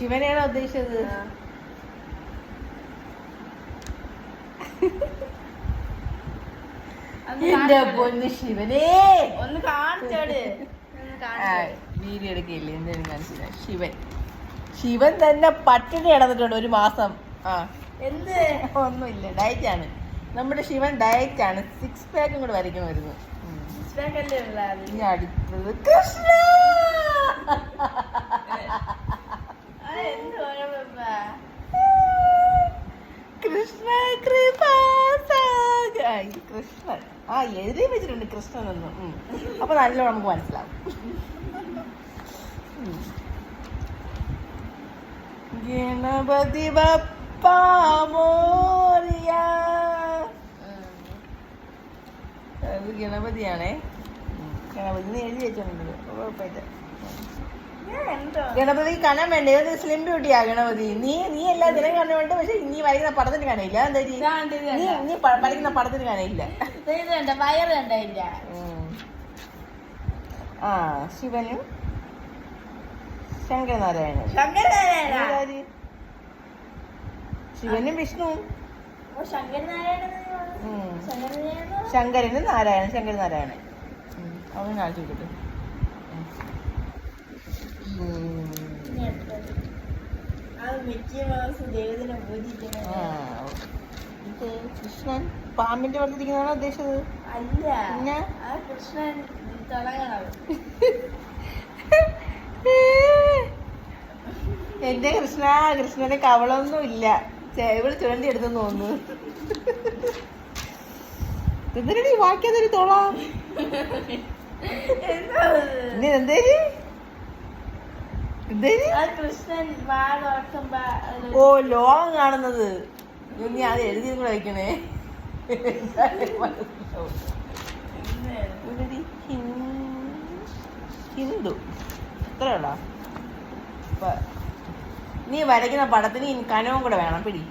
ശിവനെയാണോ ഉദ്ദേശിച്ചത്. എന്റെ. പൊന്ന് ശിവനേ. ഒന്ന് കാണിച്ചോട്. വീഡിയോ എടുക്കില്ലേ? എന്തെങ്കിലും കാണിച്ചില്ല ശിവൻ. ശിവൻ തന്നെ പട്ടിണി കിടന്നിട്ടുണ്ട് ഒരു മാസം. ആ. എന്ത്? ഒന്നുമില്ല. ഡയറ്റ് ആണ്. നമ്മുടെ ശിവൻ ഡയറ്റ് ആണ്. സിക്സ് പാക്കും കൂടെ വരയ്ക്കും വരുന്നു ഇനി അടുത്തത് കൃഷ്ണ ആ, എന്ത് കുഴപ്പമില്ല. കൃഷ്ണ കൃപാസാഗായി കൃഷ്ണൻ. ആ എഴുതി വെച്ചിട്ടുണ്ട് കൃഷ്ണൻ എന്ന്. അപ്പൊ നല്ലോണം നമുക്ക് മനസ്സിലാവും. ഗണപതി ബപ്പ ഗണപതിയാണേ. ഗണപതി എഴുതി വെച്ചിട്ടുണ്ട് കുഴപ്പമില്ല ഗണപതി കാണാൻ വേണ്ടി? ഇത് സ്ലിം ബ്യൂട്ടിയാ ഗണപതി നീ നീ എല്ലാ ദിനം കാണുന്നുണ്ട് പക്ഷെ നീ വരയ്ക്കുന്ന പടത്തിന് കാണില്ല എന്താ? നീ? നീ വരയ്ക്കുന്ന പടത്തിന് കാണില്ല ആ ശിവനും ശങ്കരനാരായണൻ. ശങ്കരനാരായണ? ശിവനും വിഷ്ണുവും. ശങ്കരനും നാരായണൻ ശങ്കരനാരായണൻ. അവൻ കാണിച്ചു കൊടുക്കട്ടെ ഉം. ഇനി അടുത്തത്. അത് മിക്കി മൗസ് ദൈവത്തിനെ പൂജിക്കണം ആ, ഇത് കൃഷ്ണൻ പാമ്പിന്റെ വളർത്തിരിക്കുന്നതാണോ ഉദ്ദേശിച്ചത്? അല്ല. പിന്നെ? കൃഷ്ണൻ എന്റെ കൃഷ്ണ കൃഷ്ണന് കവളൊന്നും ഇല്ല. ചേവൾ ഇവൾ ചുരണ്ടി എടുത്തെന്ന് തോന്നുന്നു. ഈ വാക്കിയതൊരു തോളാ? എന്താ ഇത്? ഇനി എന്തേരി എന്തേരി ആ കൃഷ്ണൻ വാ തുറക്കുമ്പോ അത് ഓ ലോകം കാണുന്നത്. ഇനി അത് എഴുതി കൂടെ വയ്ക്കണേ ഹിന്ദു. ഇത്രയുള്ള നീ വരയ്ക്കുന്ന പടത്തിന് കനവും കൂടെ വേണം. പിടി.